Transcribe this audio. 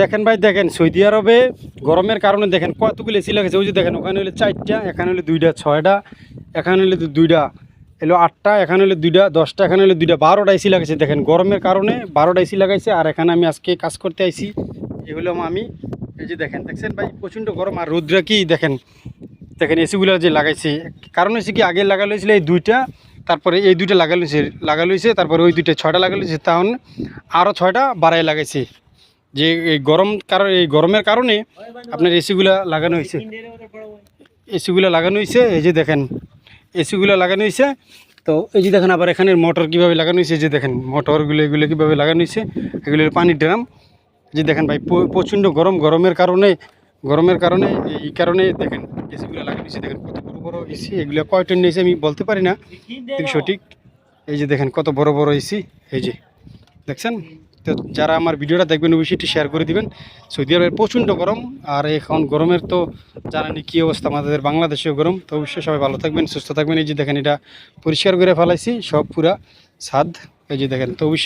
দেখেন ভাই, দেখেন, সৌদি আরবে গরমের কারণে দেখেন কতগুলো এসি লাগাইছে ওই যে দেখেন, ওখানে হলে চারটা, এখানে হলে দুইটা, ছয়টা, এখানে হলে দুইটা, এলো আটটা, এখানে হলে দুইটা, দশটা, এখানে হলে দুইটা, বারোটা এসি লাগাইছে দেখেন, গরমের কারণে বারোটা এসি লাগাইছে, আর এখানে আমি আজকে কাজ করতে আইছি। এগুলো আমি। এই যে দেখেন, দেখছেন ভাই, প্রচণ্ড গরম। আর রোদ্রা কি, দেখেন দেখেন, এসিগুলো যে লাগাইছে। কারণ হচ্ছে কি, আগে লাগালো হয়েছিল এই দুইটা, তারপরে এই দুইটা লাগালো হয়েছে লাগালো হয়েছে, তারপরে ওই দুইটা, ছয়টা লাগালো হয়েছে, তখন আরও ছয়টা বাড়াই লাগাইছে। যে এই গরম কারণ এই গরমের কারণে আপনার এসিগুলো লাগানো হয়েছে। এসিগুলো লাগানো হয়েছে, এই যে দেখেন এসিগুলো লাগানো হয়েছে। তো এই যে দেখেন আবার এখানের মোটর কীভাবে লাগানো হয়েছে যে দেখেন মোটরগুলো এগুলো কীভাবে লাগানো হয়েছে এগুলো হলো পানির ড্রাম যে দেখেন ভাই প্রচণ্ড গরম, গরমের কারণে গরমের কারণে, এই কারণে দেখেন এসিগুলো লাগানো হয়েছে। দেখেন কত বড় বড় এসি এগুলো কয় টন নিয়েছে আমি বলতে পারি না, ঠিক সঠিক। এই যে দেখেন কত বড় বড় এসি এই যে, দেখছেন? তো যারা আমার ভিডিওটা দেখবেন, অবশ্যই একটু শেয়ার করে দিবেন। সৌদি আরবের প্রচণ্ড গরম, আর এখন গরমের তো জানানি কী অবস্থা আমাদের বাংলাদেশেও গরম। তো অবশ্যই সবাই ভালো থাকবেন, সুস্থ থাকবেন। এই যে দেখেন এটা পরিষ্কার করে ফেলাইছি, সব পুরা ছাদ এই যে দেখেন, তো